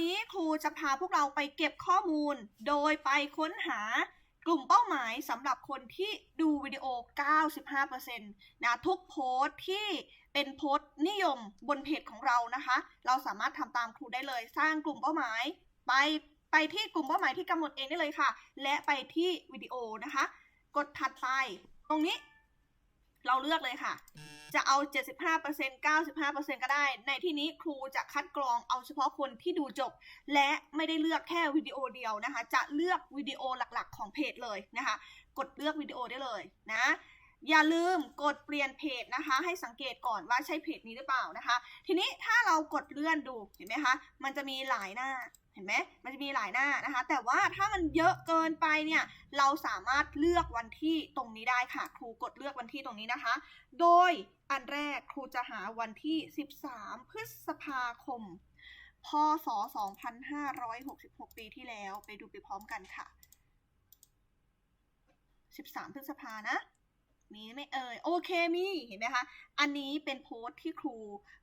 นี้ครูจะพาพวกเราไปเก็บข้อมูล โดยไปค้นหากลุ่มเป้าหมายสำหรับคนที่ดูวิดีโอ 95%นะทุกโพสที่เป็นโพสนิยมบนเพจของเรานะคะ เราสามารถทำตามครูได้เลย สร้างกลุ่มเป้าหมายไปไปที่กลุ่มเป้าหมายที่กำหนดเองได้เลยค่ะ และไปที่วิดีโอนะคะ กดถัดไปตรงนี้ เราเลือกเลยค่ะ จะเอา 75% 95%ก็ได้ ในที่นี้ครูจะคัดกรองเอาเฉพาะคนที่ดูจบ และไม่ได้เลือกแค่วิดีโอเดียวนะคะ จะเลือกวิดีโอหลักๆ ของเพจเลยนะคะ กดเลือกวิดีโอได้เลยนะอย่าลืมกดเปลี่ยนเพจนะคะ ให้สังเกตก่อนว่าใช่เพจนี้หรือเปล่านะคะ ทีนี้ถ้าเรากดเลื่อนดูเห็นไหมคะ มันจะมีหลายหน้า เห็นไหมมันจะมีหลายหน้านะคะ แต่ว่าถ้ามันเยอะเกินไปเนี่ย เราสามารถเลือกวันที่ตรงนี้ได้ค่ะ ครูกดเลือกวันที่ตรงนี้นะคะ โดยอันแรกครูจะหาวันที่ 13 พฤษภาคม พศ 2566 ปีที่แล้ว ไปดูไปพร้อมกันค่ะ 13 พฤษภานะมีไหมเอ่ยโอเคมีเห็นไหมคะ อันนี้เป็นโพสต์ที่ครู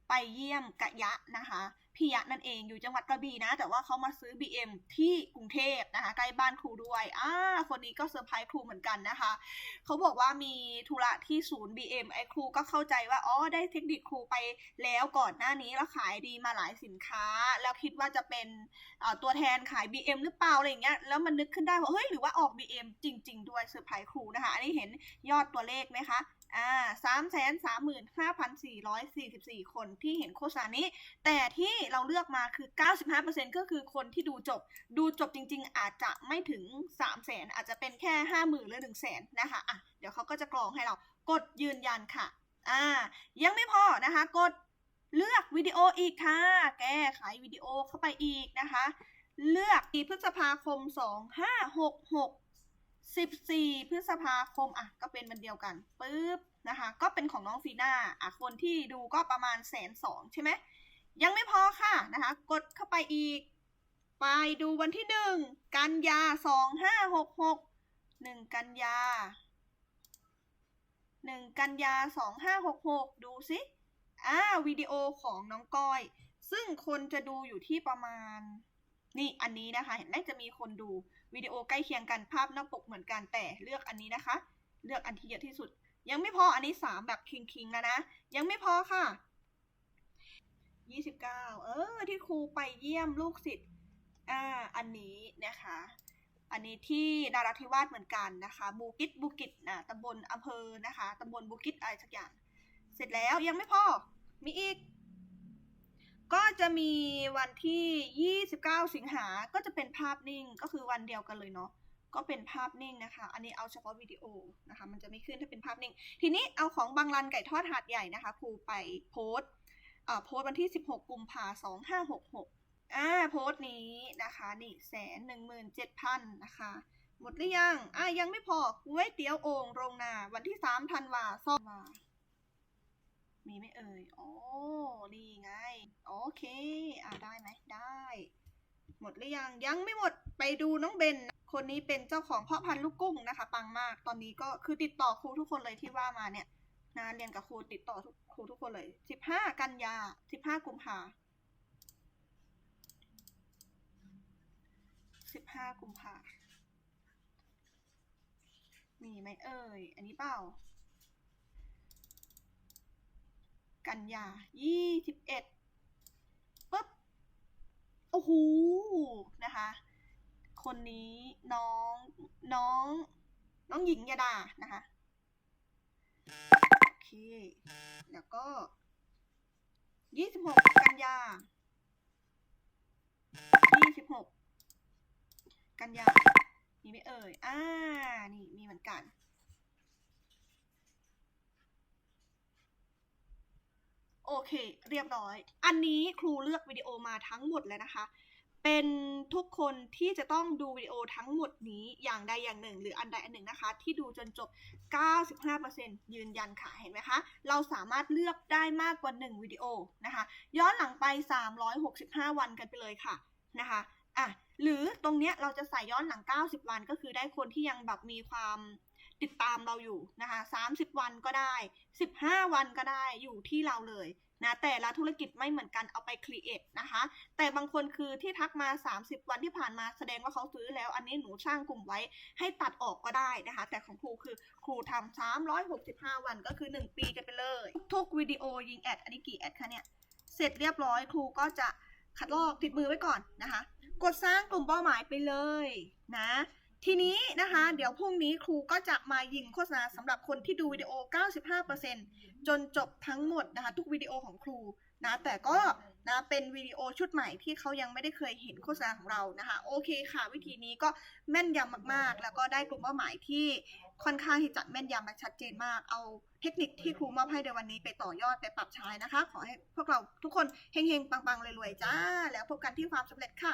ไปเยี่ยมกะยะนะคะ พียะนั่นเองอยู่จังหวัดกระบี่นะ แต่ว่าเขามาซื้อ BM ที่กรุงเทพนะคะใกล้บ้านครูด้วยอ่าคนนี้ก็เซอร์ไพรส์ครูเหมือนกันนะคะเขาบอกว่ามีธุระที่ศูนย์ BM ไอ้ครูก็เข้าใจว่าอ๋อได้เทคนิคครูไปแล้วก่อนหน้านี้แล้วขายดีมาหลายสินค้า แล้วคิดว่าจะเป็นตัวแทนขาย BM หรือเปล่าอะไรอย่างเงี้ยแล้วมันนึกขึ้นได้ว่าเฮ้ยหรือว่าออก BM จริง ๆ ด้วยเซอร์ไพรส์ครูนะคะอันนี้เห็นยอดตัวเลขไหมคะอ่าสามแสนสามหมื่นห้าพันสี่ร้อยสี่สิบสี่คนที่เห็นโฆษณานี้ แต่ที่เราเลือกมาคือ 95%ก็คือคนที่ดูจบ ดูจบจริง ๆ อาจจะไม่ถึง 3 0 0แสนอาจจะเป็นแค่ 50,000 หรือ 1 0 0 0 0แสนนะคะอะเดี๋ยวเขาก็จะกรองให้เรากดยืนยันค่ะอ่ายังไม่พอนะคะ กดเลือกวิดีโออีกค่ะ แก้ไขวิดีโอเข้าไปอีกนะคะ เลือกปีพฤษภาคม 2566 14 พฤษภาคมอะก็เป็นวันเดียวกันปึ๊บนะคะ ก็เป็นของน้องฟีน่าอะคนที่ดูก็ประมาณแสนสองใช่ไหม ยังไม่พอค่ะนะคะ กดเข้าไปอีก ไปดูวันที่หนึ่งกันยาสองห้าหกหกหนึ่งกันยาหนึ่งกันยาสองห้าหกหกดูสิอ่าวิดีโอของน้องก้อย ซึ่งคนจะดูอยู่ที่ประมาณ นี่อันนี้นะคะ เห็นไหมจะมีคนดูวิดีโอใกล้เคียงกันภาพหน้าปกเหมือนกันแต่เลือกอันนี้นะคะ เลือกอันที่เยอะที่สุด ยังไม่พออันนี้สามแบบคิงๆแล้วนะ ยังไม่พอค่ะ ยี่สิบเก้าเออ ที่ครูไปเยี่ยมลูกศิษย์อ่าอันนี้นะคะ อันนี้ที่นาราธิวาสเหมือนกันนะคะบูกิตบูกิตนะตำบลอำเภอนะคะตำบลบูกิตอะไรสักอย่าง เสร็จแล้วยังไม่พอ มีอีก ก็จะมีวันที่ 29 สิงหา ก็จะเป็นภาพนิ่งก็คือวันเดียวกันเลยเนาะก็เป็นภาพนิ่งนะคะ อันนี้เอาเฉพาะวิดีโอนะคะ มันจะไม่ขึ้นถ้าเป็นภาพนิ่ง ทีนี้เอาของบางรันไก่ทอดหาดใหญ่นะคะ ครูไปโพสต์ อ่าโพสต์วันที่ 16 กุมภาสองห้าหกหกอ่าโพสต์นี้นะคะนี่แสนหนึ่งหมื่นเจ็ดพันนะคะ หมดหรือยังอ่ายังไม่พอก๋วยเตี๋ยวโอ่งโรงนา วันที่สามธันวาสองวามีไหมเอ่ยอ๋อนี่ไง โอเค อ่าได้ไหมได้ หมดหรือยังยังไม่หมดไปดูน้องเบน คนนี้เป็นเจ้าของเพาะพันธุ์ลูกกุ้งนะคะ ปังมาก ตอนนี้ก็คือติดต่อครูทุกคนเลยที่ว่ามาเนี่ย นะเรียนกับครูติดต่อทุกครูทุกคนเลยสิบห้ากันยาสิบห้ากุมภาสิบห้ากุมภามีไหมเอ่ย อันนี้เปล่า กันยายี่สิบเอ็ดปุ๊บ โอ้โห นะคะ คนนี้น้องน้อง น้องหญิงยาดานะคะ แล้วก็ยี่สิบหกกันยายี่สิบหกกันยามีไหมเอ่ย อ่า นี่มีเหมือนกัน โอเค เรียบร้อย อันนี้ครูเลือกวิดีโอมาทั้งหมดแล้วนะคะ เป็นทุกคนที่จะต้องดูวิดีโอทั้งหมดนี้อย่างใดอย่างหนึ่ง หรืออันใดอันหนึ่งนะคะ ที่ดูจนจบ 95%ยืนยันค่ะ เห็นไหมคะ เราสามารถเลือกได้มากกว่า 1 วิดีโอนะคะ ย้อนหลังไป 365 วันกันไปเลยค่ะนะคะอะหรือตรงเนี้ยเราจะใส่ย้อนหลัง 90 วันก็คือได้คนที่ยังแบบมีความติดตามเราอยู่นะคะ 30 วันก็ได้ 15 วันก็ได้อยู่ที่เราเลย นะแต่ละธุรกิจไม่เหมือนกันเอาไปครีเอทนะคะ แต่บางคนคือที่ทักมา 30 วันที่ผ่านมาแสดงว่าเขาซื้อแล้ว อันนี้หนูสร้างกลุ่มไว้ให้ตัดออกก็ได้นะคะ แต่ของครูคือครูทำ365 วันก็คือ 1 ปีกันไปเลย ทุกวิดีโอยิงแอดอันนี้กี่แอดคะเนี่ยเสร็จเรียบร้อยครูก็จะคัดลอกติดมือไว้ก่อนนะคะ กดสร้างกลุ่มเป้าหมายไปเลยนะ ทีนี้นะคะ เดี๋ยวพรุ่งนี้ครูก็จะมายิงโฆษณาสำหรับคนที่ดูวิดีโอ 95%จนจบทั้งหมดนะคะ ทุกวิดีโอของครูนะแต่ก็นะเป็นวิดีโอชุดใหม่ที่เขายังไม่ได้เคยเห็นโฆษณาของเรานะคะ โอเคค่ะ วิธีนี้ก็แม่นยำมากๆ แล้วก็ได้กลุ่มเป้าหมายที่ค่อนข้างที่จะแม่นยำและชัดเจนมาก เอาเทคนิคที่ครูมอบให้ในวันนี้ไปต่อยอดไปปรับใช้นะคะ ขอให้พวกเราทุกคนเฮงๆปังๆรวยๆจ้า แล้วพบกันที่ความสำเร็จค่ะ